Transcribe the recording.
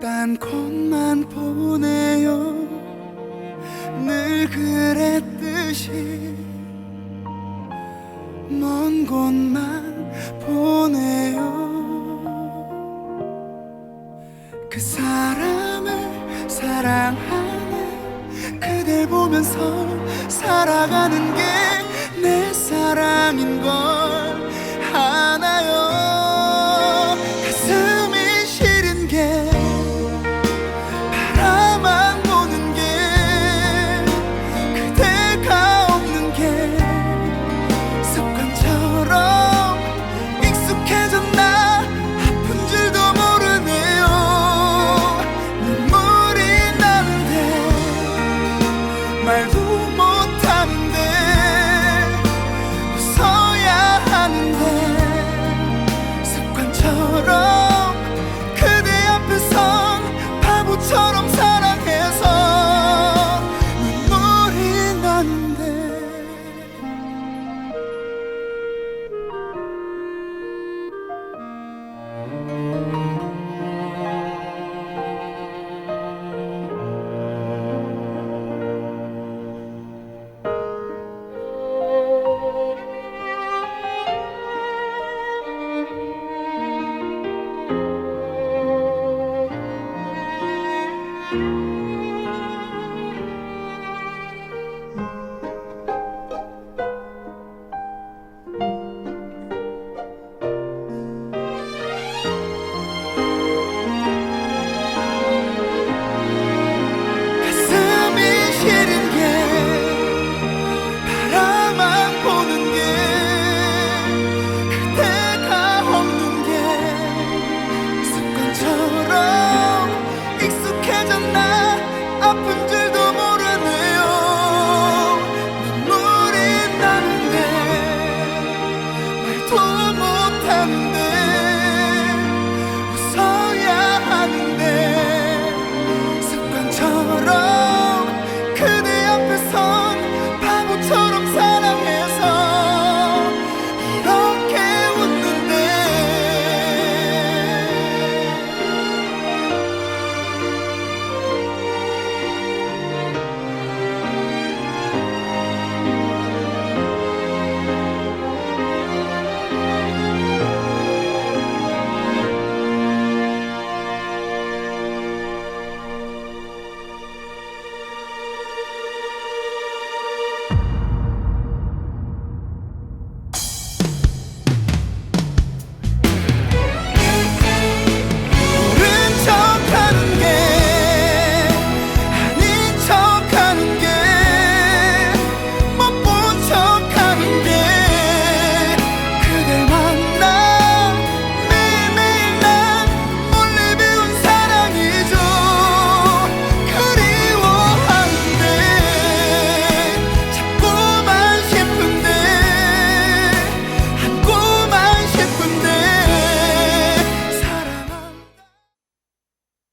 딴 곳만 보내요. 늘 그랬듯이 먼 곳만 보내요. 그 사람을 사랑하는 그댈 보면서 살아가는 게 내 사랑인 걸 아나요? 가슴이 시린 게 가